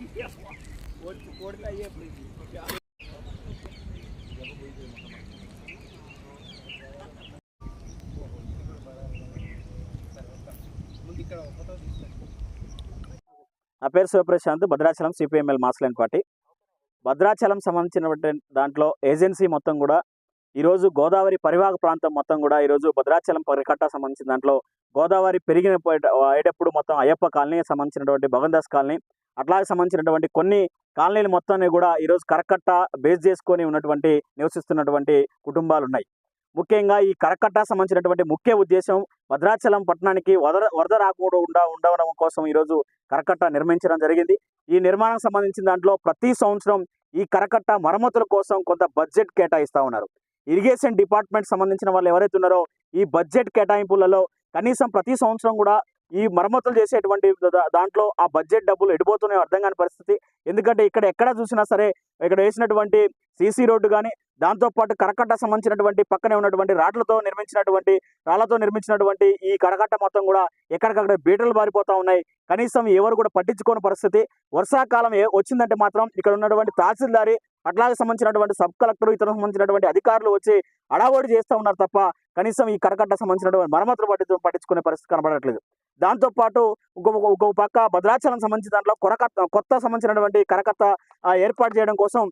నా పేరు Shivaprashanth Bhadrachalam CPML mass line party Bhadrachalam సంబంధించినటువంటి దాంట్లో ఏజెన్సీ మొత్తం కూడా ఈరోజు గోదావరి పరివాహక ప్రాంతం మొత్తం కూడా ఈరోజు భద్రాచలం పరికట్ట సంబంధించిన దాంట్లో గోదావరి పెరిగిన అయ్యేటప్పుడు మొత్తం అయ్యప్ప కాలనీ సంబంధించినటువంటి భగందాస్ కాలనీ అట్లాగే సంబంధించినటువంటి కొన్ని కాలనీలు మొత్తాన్ని కూడా ఈరోజు కరకట్ట బేస్ చేసుకొని ఉన్నటువంటి నివసిస్తున్నటువంటి కుటుంబాలు ఉన్నాయి ముఖ్యంగా ఈ కరకట్ట సంబంధించినటువంటి ముఖ్య ఉద్దేశం భద్రాచలం పట్టణానికి వరద వరద రాకుండా ఉండడం కోసం ఈరోజు కరకట్ట నిర్మించడం జరిగింది. ఈ నిర్మాణం సంబంధించిన దాంట్లో ప్రతి సంవత్సరం ఈ కరకట్ట మరమ్మతుల కోసం కొంత బడ్జెట్ కేటాయిస్తా ఉన్నారు. ఇరిగేషన్ డిపార్ట్మెంట్ సంబంధించిన వాళ్ళు ఎవరైతే ఉన్నారో ఈ బడ్జెట్ కేటాయింపులలో కనీసం ప్రతి సంవత్సరం కూడా ఈ మరమ్మతులు చేసేటువంటి దాంట్లో ఆ బడ్జెట్ డబ్బులు ఎడిపోతున్నాయో అర్థం కాని పరిస్థితి. ఎందుకంటే ఇక్కడ ఎక్కడ చూసినా సరే ఇక్కడ వేసినటువంటి సీసీ రోడ్డు కానీ దాంతోపాటు కరకట్ట సంబంధించినటువంటి పక్కనే ఉన్నటువంటి రాట్లతో నిర్మించినటువంటి రాళ్ళతో నిర్మించినటువంటి ఈ కరకట్ట మొత్తం కూడా ఎక్కడికక్కడ బీటలు బారిపోతా ఉన్నాయి. కనీసం ఎవరు కూడా పట్టించుకోని పరిస్థితి. వర్షాకాలం ఏ వచ్చిందంటే మాత్రం ఇక్కడ ఉన్నటువంటి తహసీల్దారి అట్లాగే సంబంధించినటువంటి సబ్ కలెక్టర్ ఇతర సంబంధించినటువంటి అధికారులు వచ్చి అడావోడి చేస్తూ ఉన్నారు తప్ప కనీసం ఈ కరకట్ట సంబంధించినటువంటి మరమ్మతులు పట్టి పట్టించుకునే పరిస్థితి కనబడట్లేదు. దాంతోపాటు ఇంకొక ఇంకొక పక్క భద్రాచలం సంబంధించిన దాంట్లో కొరకత్త కొత్త సంబంధించినటువంటి కరకత్త ఏర్పాటు చేయడం కోసం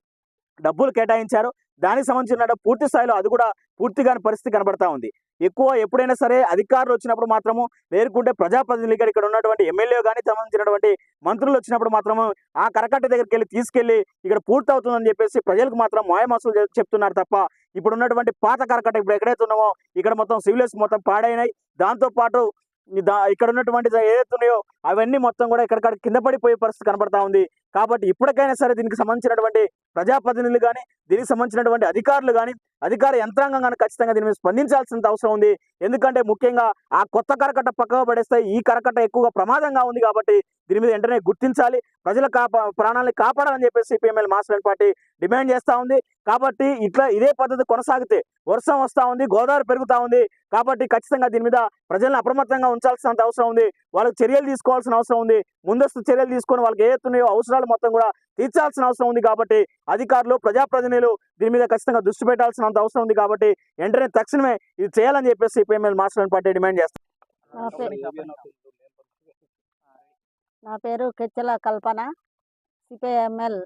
డబ్బులు కేటాయించారు. దానికి సంబంధించిన పూర్తి స్థాయిలో అది కూడా పూర్తిగా పరిస్థితి కనబడతా ఉంది. ఎక్కువ ఎప్పుడైనా సరే అధికారులు వచ్చినప్పుడు మాత్రము లేకుంటే ప్రజాప్రతినిధులు గారు ఇక్కడ ఉన్నటువంటి ఎమ్మెల్యే కానీ సంబంధించినటువంటి మంత్రులు వచ్చినప్పుడు మాత్రము ఆ కరకట్ట దగ్గరికి వెళ్ళి తీసుకెళ్ళి ఇక్కడ పూర్తి అవుతుందని చెప్పేసి ప్రజలకు మాత్రం మాయమాసులు చెప్తున్నారు తప్ప ఇప్పుడు ఉన్నటువంటి పాత కరకట్ట ఇప్పుడు ఎక్కడైతే ఉన్నామో ఇక్కడ మొత్తం సివిలైజ్ మొత్తం పాడైనాయి. దాంతో పాటు ఇక్కడ ఉన్నటువంటి ఏదైతే ఉన్నాయో అవన్నీ మొత్తం కూడా ఇక్కడ కింద పడిపోయే పరిస్థితి కనబడతా ఉంది. కాబట్టి ఇప్పటికైనా సరే దీనికి సంబంధించినటువంటి ప్రజాప్రతినిధులు కానీ దీనికి సంబంధించినటువంటి అధికారులు కానీ అధికార యంత్రాంగం కానీ ఖచ్చితంగా దీని మీద స్పందించాల్సిన అవసరం ఉంది. ఎందుకంటే ముఖ్యంగా ఆ కొత్త కరకట్ట పక్కకు పడేస్తే ఈ కరకట్ట ఎక్కువగా ప్రమాదంగా ఉంది కాబట్టి దీని మీద వెంటనే గుర్తించాలి. ప్రజల కాపా ప్రాణాలను కాపాడాలని చెప్పేసి సిపిఎంఎల్ మాస్టర్ పార్టీ డిమాండ్ చేస్తా ఉంది. కాబట్టి ఇట్లా ఇదే పద్ధతి కొనసాగితే వర్షం వస్తా ఉంది గోదావరి పెరుగుతా ఉంది. కాబట్టి ఖచ్చితంగా దీని మీద ప్రజలను అప్రమత్తంగా ఉంచాల్సినంత అవసరం ఉంది. వాళ్ళకి చర్యలు తీసుకోవాల్సిన అవసరం ఉంది. ముందస్తు చర్యలు తీసుకొని వాళ్ళకి ఏ అవసరాలు అవసరాలు మొత్తం కూడా తీర్చాల్సిన అవసరం ఉంది కాబట్టి అధికారులు ప్రజాప్రతినిధులు దీని మీద ఖచ్చితంగా దృష్టి పెట్టాల్సినంత అవసరం ఉంది కాబట్టి వెంటనే తక్షణమే ఇది చేయాలని చెప్పేసి సిపిఎంఎల్ మాస్టర్ పార్టీ డిమాండ్ చేస్తారు నా పేరు కెచ్చల కల్పన సిపిఎంఎల్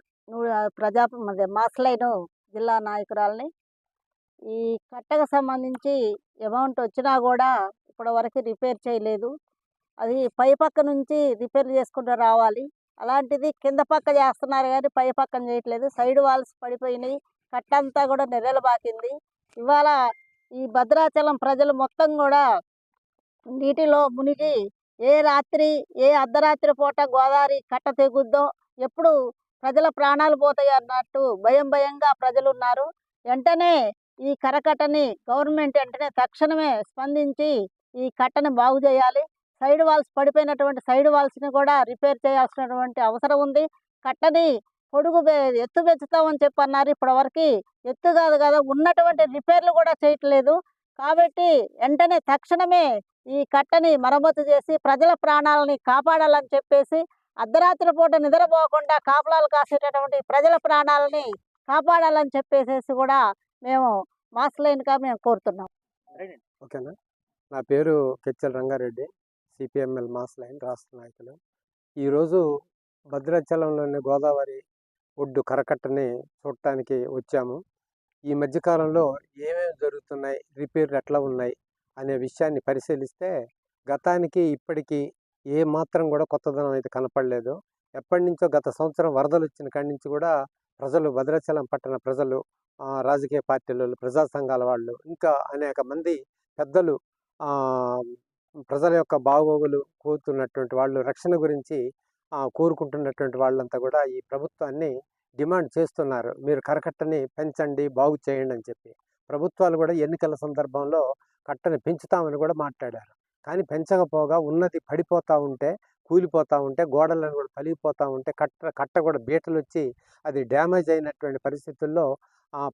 ప్రజా అదే మాస్లైను జిల్లా నాయకురాలని. ఈ కట్టకు సంబంధించి అమౌంట్ వచ్చినా కూడా ఇప్పటి వరకు రిపేర్ చేయలేదు. అది పై పక్క నుంచి రిపేర్ చేసుకుంటూ రావాలి. అలాంటిది కింద పక్క చేస్తున్నారు కానీ పై పక్కన చేయట్లేదు. సైడ్ వాల్స్ పడిపోయినాయి. కట్టంతా కూడా నెర్రలు బాకింది. ఇవాళ ఈ భద్రాచలం ప్రజలు మొత్తం కూడా నీటిలో మునిగి ఏ రాత్రి ఏ అర్ధరాత్రి పూట గోదావరి కట్ట తెగుద్దో ఎప్పుడు ప్రజల ప్రాణాలు పోతాయి అన్నట్టు భయం భయంగా ప్రజలు ఉన్నారు వెంటనే ఈ కరకట్టని గవర్నమెంట్ వెంటనే తక్షణమే స్పందించి ఈ కట్టను బాగు చేయాలి. సైడ్ వాల్స్ పడిపోయినటువంటి సైడ్ వాల్స్ని కూడా రిపేర్ చేయాల్సినటువంటి అవసరం ఉంది. కట్టని పొడుగు ఎత్తు పెంచుతామని చెప్పి అన్నారు ఇప్పటివరకు ఎత్తు కాదు కదా ఉన్నటువంటి రిపేర్లు కూడా చేయట్లేదు. కాబట్టి వెంటనే తక్షణమే ఈ కట్టని మరమ్మతు చేసి ప్రజల ప్రాణాలని కాపాడాలని చెప్పేసి అర్ధరాత్రి పూట నిద్రపోకుండా కాపలాలు కాసేటటువంటి ప్రజల ప్రాణాలని కాపాడాలని చెప్పేసేసి కూడా మేము మాస్ లైన్గా మేము కోరుతున్నాం. ఓకేనా? నా పేరు Kechal Rangareddy. CPML mass line రాష్ట్ర నాయకులు. ఈరోజు భద్రాచలంలోని గోదావరి ఒడ్డు కరకట్టని చూడటానికి వచ్చాము. ఈ మధ్యకాలంలో ఏమేమి జరుగుతున్నాయి రిపేర్లు ఎట్లా ఉన్నాయి అనే విషయాన్ని పరిశీలిస్తే గతానికి ఇప్పటికీ ఏ మాత్రం కూడా కొత్తదనం అయితే కనపడలేదు. ఎప్పటి నుంచో గత సంవత్సరం వరదలు వచ్చిన కాడి నుంచి కూడా ప్రజలు భద్రాచలం పట్టణ ప్రజలు రాజకీయ పార్టీలు ప్రజా సంఘాల వాళ్ళు ఇంకా అనేక మంది పెద్దలు ప్రజల యొక్క బాగోగులు కోరుతున్నటువంటి వాళ్ళు రక్షణ గురించి కోరుకుంటున్నటువంటి వాళ్ళంతా కూడా ఈ ప్రభుత్వాన్ని డిమాండ్ చేస్తున్నారు. మీరు కరకట్టని పెంచండి బాగు చేయండి అని చెప్పి. ప్రభుత్వాలు కూడా ఎన్నికల సందర్భంలో కట్టని పెంచుతామని కూడా మాట్లాడారు. కానీ పెంచకపోగా ఉన్నది పడిపోతూ ఉంటే కూలిపోతూ ఉంటే గోడలను కూడా పలిగిపోతూ ఉంటే కట్ట కట్ట కూడా బీటలు వచ్చి అది డ్యామేజ్ అయినటువంటి పరిస్థితుల్లో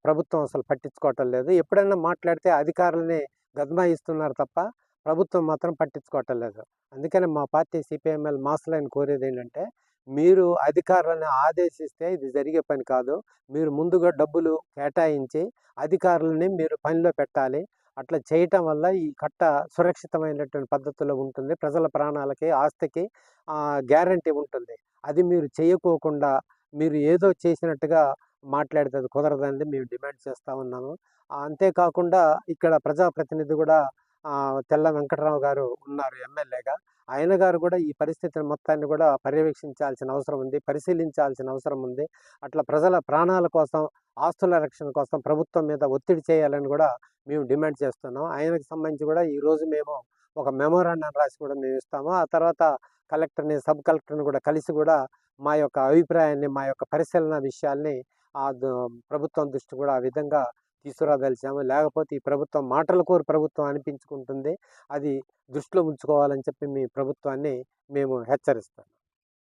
ప్రభుత్వం అసలు పట్టించుకోవటం లేదు. ఎప్పుడైనా మాట్లాడితే అధికారులని గద్మాయిస్తున్నారు తప్ప ప్రభుత్వం మాత్రం పట్టించుకోవటం లేదు. అందుకని మా పార్టీ సిపిఎంఎల్ మాస్లైన్ కోరేది ఏంటంటే మీరు అధికారులను ఆదేశిస్తే ఇది జరిగే పని కాదు. మీరు ముందుగా డబ్బులు కేటాయించి అధికారులని మీరు పనిలో పెట్టాలి. అట్లా చేయటం వల్ల ఈ కట్ట సురక్షితమైనటువంటి పద్ధతిలో ఉంటుంది. ప్రజల ప్రాణాలకి ఆస్తికి గ్యారంటీ ఉంటుంది. అది మీరు చేయకోకుండా మీరు ఏదో చేసినట్టుగా మాట్లాడితే అది కుదరదని మేము డిమాండ్ చేస్తూ ఉన్నాము. అంతేకాకుండా ఇక్కడ ప్రజాప్రతినిధి కూడా తెల్ల వెంకటరావు గారు ఉన్నారు ఎమ్మెల్యేగా. ఆయన గారు కూడా ఈ పరిస్థితిని మొత్తాన్ని కూడా పర్యవేక్షించాల్సిన అవసరం ఉంది పరిశీలించాల్సిన అవసరం ఉంది. అట్లా ప్రజల ప్రాణాల కోసం ఆస్తుల రక్షణ కోసం ప్రభుత్వం మీద ఒత్తిడి చేయాలని కూడా మేము డిమాండ్ చేస్తున్నాం. ఆయనకు సంబంధించి కూడా ఈరోజు మేము ఒక మెమోరాండం రాసి కూడా మేము ఇస్తాము. ఆ తర్వాత కలెక్టర్ని సబ్ కలెక్టర్ని కూడా కలిసి కూడా మా యొక్క అభిప్రాయాన్ని మా యొక్క పరిశీలన విషయాల్ని ఆ ప్రభుత్వం దృష్టి కూడా ఆ విధంగా తీసుకురాదలిచాము లేకపోతే ఈ ప్రభుత్వం మాటల కోరు ప్రభుత్వం అనిపించుకుంటుంది. అది దృష్టిలో ఉంచుకోవాలని చెప్పి మీ ప్రభుత్వాన్ని మేము హెచ్చరిస్తాం.